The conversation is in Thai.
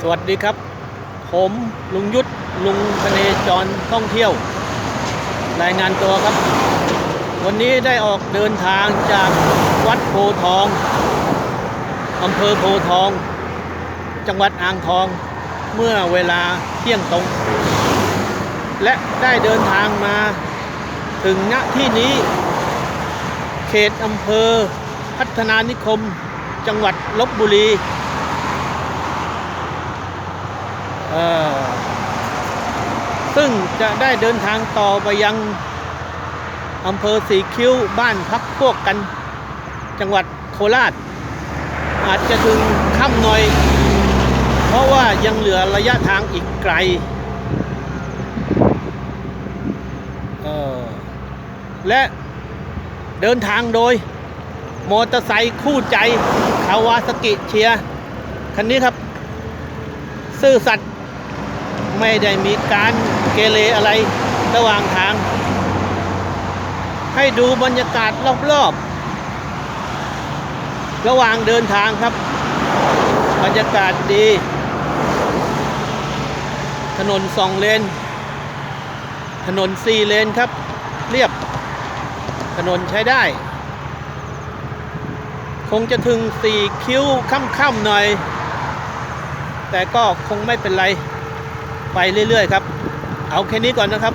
สวัสดีครับ ผมลุงยุทธลุงพเนจรท่องเที่ยว รายงานตัวครับ วันนี้ได้ออกเดินทางจากวัดโพทองอำเภอโพทอง จังหวัดอ่างทองเมื่อเวลาเที่ยงตรง และได้เดินทางมาถึงณที่นี้ เขตอำเภอพัฒนานิคม จังหวัดลบบุรี เอ่อ ซึ่งจะได้เดินทางต่อไปยังอำเภอสีคิ้วบ้านพักพวกกัน จังหวัดโคราช อาจจะถึงค่ำหน่อย เพราะว่ายังเหลือระยะทางอีกไกลออและเดินทางโดย มอเตอร์ไซค์คู่ใจคาวาสกิเชียคันนี้ครับ ซื่อสัตย์ ไม่ได้มีการเกเรอะไรระหว่างทาง ให้ดูบรรยากาศรอบๆ ระหว่างเดินทางครับ บรรยากาศดี ถนนสองเลน ถนนสี่เลนครับ เรียบ ถนนใช้ได้ คงจะถึงสี่คิ้วค่ำๆหน่อย แต่ก็คงไม่เป็นไร ไปเรื่อยๆครับ เอาแค่นี้ก่อนนะครับ